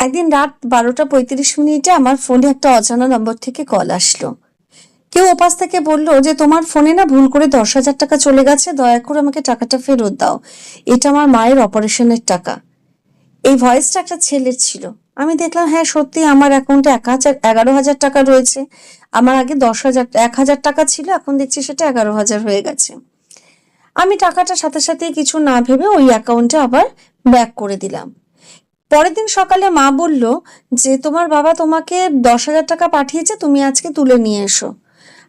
একদিন রাত বারোটা পঁয়ত্রিশ মিনিটে আমার ফোনে একটা অজানা নম্বর থেকে কল আসলো। কেউ ওপাশ থেকে বলল যে, তোমার ফোনে না ভুল করে দশ হাজার টাকা চলে গেছে, দয়া করে আমাকে টাকাটা ফেরত দাও। এটা আমার মায়ের অপারেশনের টাকা। এই ভয়েসটা একটা ছেলের ছিল। আমি দেখলাম হ্যাঁ সত্যি আমার অ্যাকাউন্টে এক হাজার এগারো হাজার টাকা রয়েছে। আমার আগে দশ হাজার, এক হাজার টাকা ছিল, এখন দেখছি সেটা এগারো হাজার হয়ে গেছে। আমি টাকাটা সাথে সাথে কিছু না ভেবে ওই অ্যাকাউন্টে আবার ব্যাক করে দিলাম। পরের দিন সকালে মা বলল যে, তোমার বাবা তোমাকে দশ হাজার টাকা পাঠিয়েছে, তুমি আজকে তুলে নিয়ে এসো।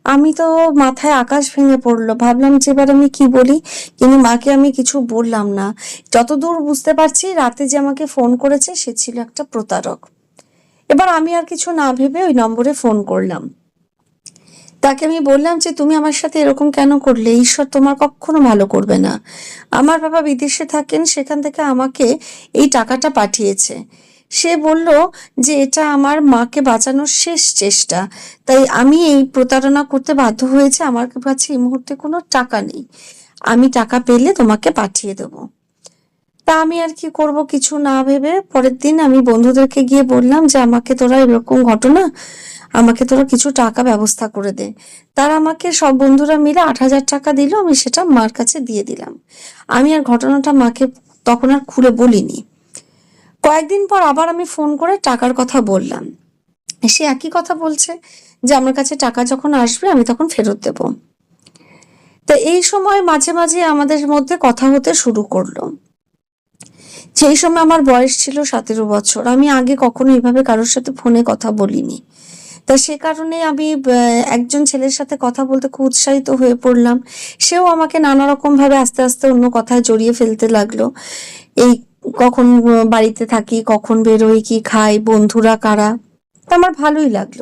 আমি তো মাথায় আকাশ ভেঙে পড়ল। ভাবলাম যে এবার আমি কি বলি? কিন্তু মাকে আমি কিছু বললাম না। যতদূর বুঝতে পারছি, রাতে যে আমাকে ফোন করেছে, সে ছিল একটা প্রতারক। এবার আমি আর কিছু না ভেবে ওই নম্বরে ফোন করলাম। তাকে আমি বললাম যে, তুমি আমার সাথে এরকম কেন করলে? ঈশ্বর তোমার কখনো ভালো করবে না। আমার বাবা বিদেশে থাকেন, সেখান থেকে আমাকে এই টাকাটা পাঠিয়েছে। সে বলল যে, এটা আমার মাকে বাঁচানোর শেষ চেষ্টা। তাই আমি এই প্রতারণা করতে বাধ্য হয়েছে। আমার কাছে এই মুহূর্তে কোনো টাকা নেই। আমি টাকা পেলে তোমাকে পাঠিয়ে দেবো। তা আমি আর কি করব কিছু না ভেবে পরের দিন আমি বন্ধুদেরকে গিয়ে বললাম যে, আমাকে তোরা এরকম ঘটনা আমাকে তোরা কিছু টাকা ব্যবস্থা করে দে। তারা আমাকে সব বন্ধুরা মিলে আট হাজার টাকা দিল, আমি সেটা মার কাছে দিয়ে দিলাম। আমি আর ঘটনাটা মাকে তখন আর খুলে বলিনি। কয়েকদিন পর আবার আমি ফোন করে টাকার কথা বললাম। সে একই কথা বলছে যে, আমার কাছে টাকা যখন আসবে, আমি তখন ফেরত দেব। তো এই সময় মাঝে মাঝে আমাদের মধ্যে কথা হতে শুরু করল। সেই সময় আমার বয়স ছিল সতেরো বছর, আমি আগে কখনো এইভাবে কারোর সাথে ফোনে কথা বলিনি। তা সে কারণে আমি একজন ছেলের সাথে কথা বলতে খুব উৎসাহিত হয়ে পড়লাম। সেও আমাকে নানা রকম ভাবে আস্তে আস্তে অন্য কথায় জড়িয়ে ফেলতে লাগল। এই কখন বাড়িতে থাকি, কখন বেরোই, কি খাই, বন্ধুরা কারা? তা আমার ভালোই লাগল।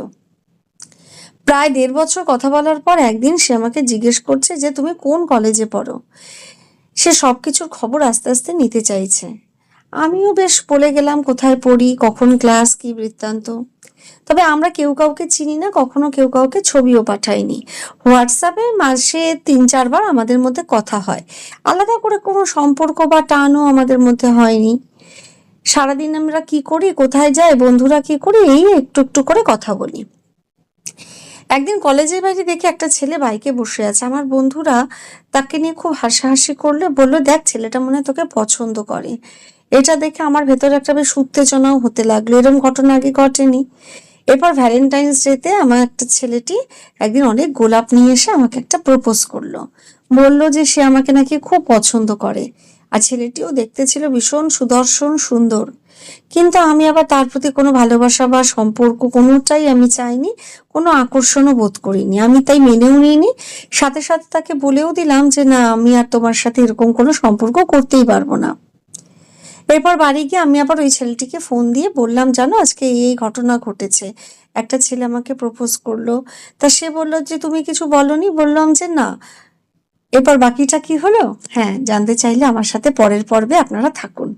প্রায় দেড় বছর কথা বলার পর একদিন সে আমাকে জিজ্ঞেস করছে যে, তুমি কোন কলেজে পড়ো? সে সবকিছুর খবর আস্তে আস্তে নিতে চাইছে। আমিও বেশ বলে গেলাম কোথায় পড়ি, কখন ক্লাস, কি বৃত্তান্ত। তবে আমরা কেউ কাউকে চিনি না, কখনো কেউ কাউকে ছবিও পাঠাইনি। হোয়াটসঅ্যাপে মাসে তিন, চারবার আমাদের মধ্যে কথা হয়। আলাদা করে কোনো সম্পর্ক বা টানও আমাদের মধ্যে হয়নি। সারাদিন আমরা কি করি, কোথায় যাই, বন্ধুরা কি করি, এই একটু একটু করে কথা বলি। একদিন কলেজের বাইরে দেখে একটা ছেলে বাইকে বসে আছে। আমার বন্ধুরা তাকে নিয়ে খুব হাসাহাসি করলে বলল, দেখ, ছেলেটা মনে তোকে পছন্দ করে। এটা দেখে আমার ভেতরে একটা বেশ উত্তেজনাও হতে লাগল। এরকম ঘটনা আগে ঘটেনি। এরপর ভ্যালেন্টাইন্স ডেতে আমার একটা ছেলেটি একদিন অনেক গোলাপ নিয়ে এসে আমাকে একটা প্রপোজ করল। বলল যে সে আমাকে নাকি খুব পছন্দ করে। আর ছেলেটিও দেখতে ছিল ভীষণ সুদর্শন, সুন্দর। কিন্তু আমি আবার তার প্রতি কোনো ভালোবাসা বা সম্পর্ক কোনোটাই আমি চাইনি, কোনো আকর্ষণও বোধ করিনি। আমি তাই মেনেও নিইনি। সাথে সাথে তাকে বলেও দিলাম যে, না, আমি আর তোমার সাথে এরকম কোনো সম্পর্ক করতেই পারব না। এরপর বাড়ি গিয়ে আমি আবার ওই ছেলেটিকে ফোন দিয়ে বললাম, জানো, আজকে এই ঘটনা ঘটেছে। একটা ছেলে আমাকে প্রপোজ করল। তা সে বলল যে, তুমি কিছু বলনি? বললাম যে, না। এরপর বাকিটা কি হলো? হ্যাঁ জানতে চাইলে আমার সাথে পরের পর্বে আপনারা থাকুন।